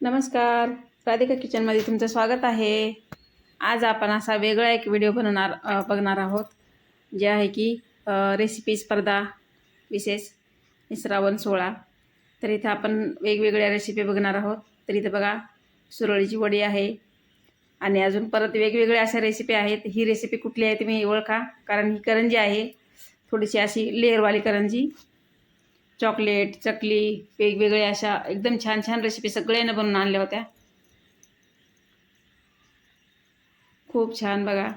नमस्कार. राधिका किचनमध्ये तुमचं स्वागत आहे. आज आपण असा वेगळा एक व्हिडिओ बनवणार बघणार आहोत जे आहे की रेसिपी स्पर्धा विशेष श्रावण सोळा तर इथं आपण वेगवेगळ्या रेसिपी बघणार आहोत. तर इथं बघा सुरळीची वडी आहे आणि अजून परत वेगवेगळ्या अशा रेसिपी आहेत. ही रेसिपी कुठली आहे तुम्ही ओळखा कारण ही करंजी आहे. थोडीशी अशी लेअरवाली करंजी. चॉकलेट चकली वेगवेगळ्या अशा एकदम छान छान रेसिपी सगळ्यांना बनवून आणल्या होत्या. खूप छान बघा.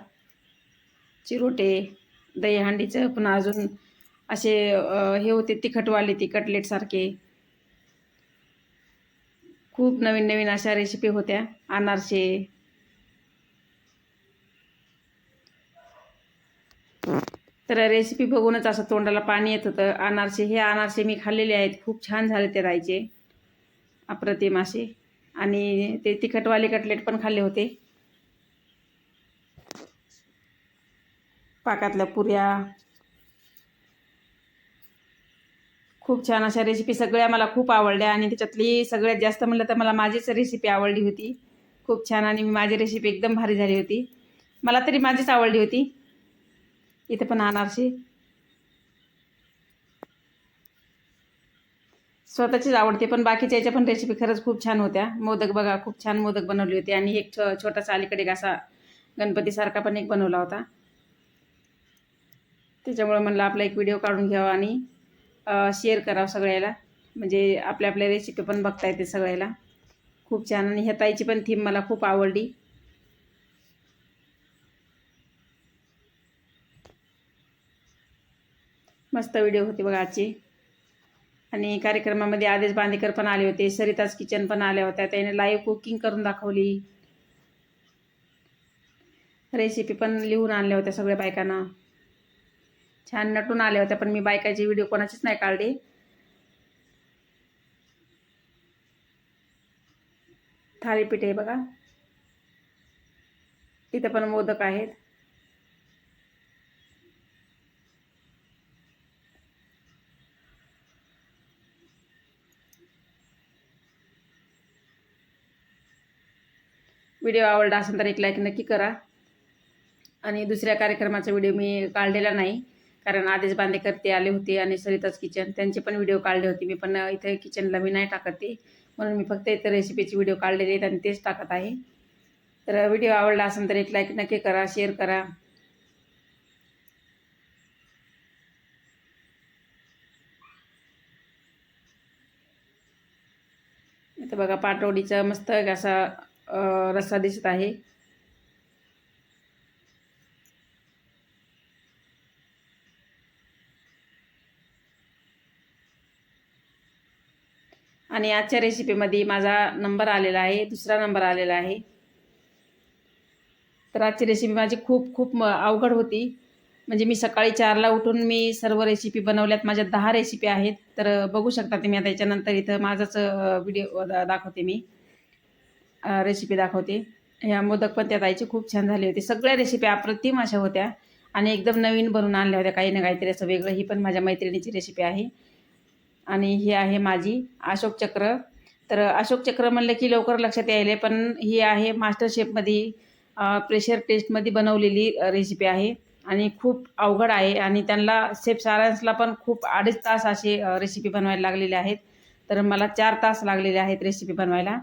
चिरोटे दहीहंडीचं पण अजून असे हे होते तिखटवाले ती कटलेटसारखे खूप नवीन नवीन अशा रेसिपी होत्या. अनारसे. तर रेसिपी बघूनच असं तोंडाला पाणी येत होतं. अनारसे हे अनारसे मी खाल्लेले आहेत. खूप छान झाले ते राहायचे. अप्रतिम असे. आणि ते तिखटवाले कटलेट पण खाल्ले होते. पाकातल्या पुऱ्या. खूप छान अशा रेसिपी सगळ्या मला खूप आवडल्या. आणि त्याच्यातली सगळ्यात जास्त म्हणलं तर मला माझीच रेसिपी आवडली होती. खूप छान. आणि माझी रेसिपी एकदम भारी झाली होती. मला तरी माझीच आवडली होती. इथे पण अनारसे स्वतःचीच आवडते पण बाकीच्या याच्या पण रेसिपी खरंच खूप छान होत्या. मोदक बघा खूप छान मोदक बनवली होती. आणि एक छो छोटासा अलीकडे असा गणपतीसारखा पण एक बनवला होता. त्याच्यामुळे म्हणलं आपला एक व्हिडिओ काढून घ्यावा आणि शेअर करावं सगळ्याला. म्हणजे आपल्या आपल्या रेसिपी पण बघता येते सगळ्याला. खूप छान. आणि ह्या ताईची पण थीम मला खूप आवडली. मस्त व्हिडिओ होते बघा आजची. आणि कार्यक्रमामध्ये आदेश बांदेकर पण आले होते सरिताज किचन पण आल्या होत्या त्याने लाईव्ह कुकिंग करून दाखवली. रेसिपी पण लिहून आणल्या होत्या सगळ्या बायकांना. छान नटून आल्या होत्या पण मी बायकाची व्हिडिओ कोणाचीच नाही काढली. थालीपीठ आहे बघा. इथं पण मोदक आहेत. व्हिडिओ आवडला असेल तर एक लाईक नक्की करा. आणि दुसऱ्या कार्यक्रमाचा व्हिडिओ मी काढलेला नाही कारण आदेश बांदेकर ते आले होते आणि सरिताज किचन त्यांचे पण व्हिडिओ काढले होते. मी पण इथे किचनला मी नाही टाकत ते म्हणून मी फक्त इथं रेसिपीचे व्हिडिओ काढलेले आहेत आणि तेच टाकत आहे. तर व्हिडिओ आवडला असेल तर एक लाईक नक्की करा शेअर करा. इथं बघा पाटवडीचा मस्त एक असा रस्सा दिसत आहे. आणि आजच्या रेसिपीमध्ये माझा नंबर आलेला आहे दुसरा नंबर आलेला आहे. तर आजची रेसिपी माझी खूप खूप म- अवघड होती. म्हणजे मी सकाळी चारला उठून मी सर्व रेसिपी बनवल्यात. माझ्या दहा रेसिपी आहेत. तर बघू शकता तुम्ही आता याच्यानंतर इथं माझाच व्हिडिओ दाखवते मी. रेसिपी दाखवते. ह्या मोदक पण त्या ताईचे खूप छान झाले होते. सगळ्या रेसिपी अप्रतिम अशा होत्या. आणि एकदम नवीन बनवून आणल्या होत्या. काही ना काहीतरी असं वेगळं. ही पण माझ्या मैत्रिणीची रेसिपी आहे. आणि ही आहे माझी अशोक चक्र. तर अशोक चक्र म्हणलं की लवकर लक्षात यायले पण ही आहे मास्टर शेफमध्ये प्रेशर टेस्टमध्ये बनवलेली रेसिपी आहे. आणि खूप अवघड आहे. आणि त्यांना शेफ सारांसला पण खूप अडीच तास असे रेसिपी बनवायला लागलेले आहेत. तर मला चार तास लागलेले आहेत रेसिपी बनवायला.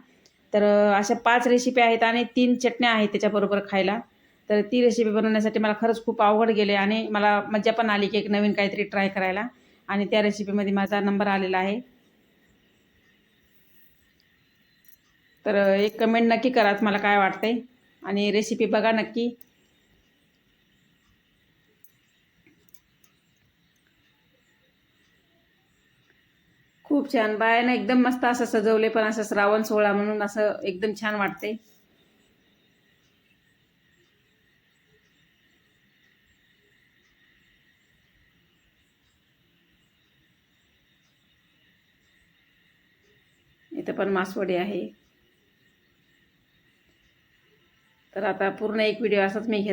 तर अशा पाच रेसिपी आहेत आणि तीन चटण्या आहेत त्याच्याबरोबर खायला. तर ती रेसिपी बनवण्यासाठी मला खरंच खूप अवघड गेले आणि मला मज्जा पण आली की एक नवीन काहीतरी ट्राय करायला. आणि त्या रेसिपीमध्ये माझा नंबर आलेला आहे. तर एक कमेंट नक्की करा मला काय वाटतंय. आणि रेसिपी बघा नक्की. खूप छान. बायानं एकदम मस्त असं सजवले पण असं श्रावण सोहळा म्हणून असं एकदम छान वाटते इथं पण मासवडी आहे. तर आता पूर्ण एक व्हिडिओ असाच मी घेत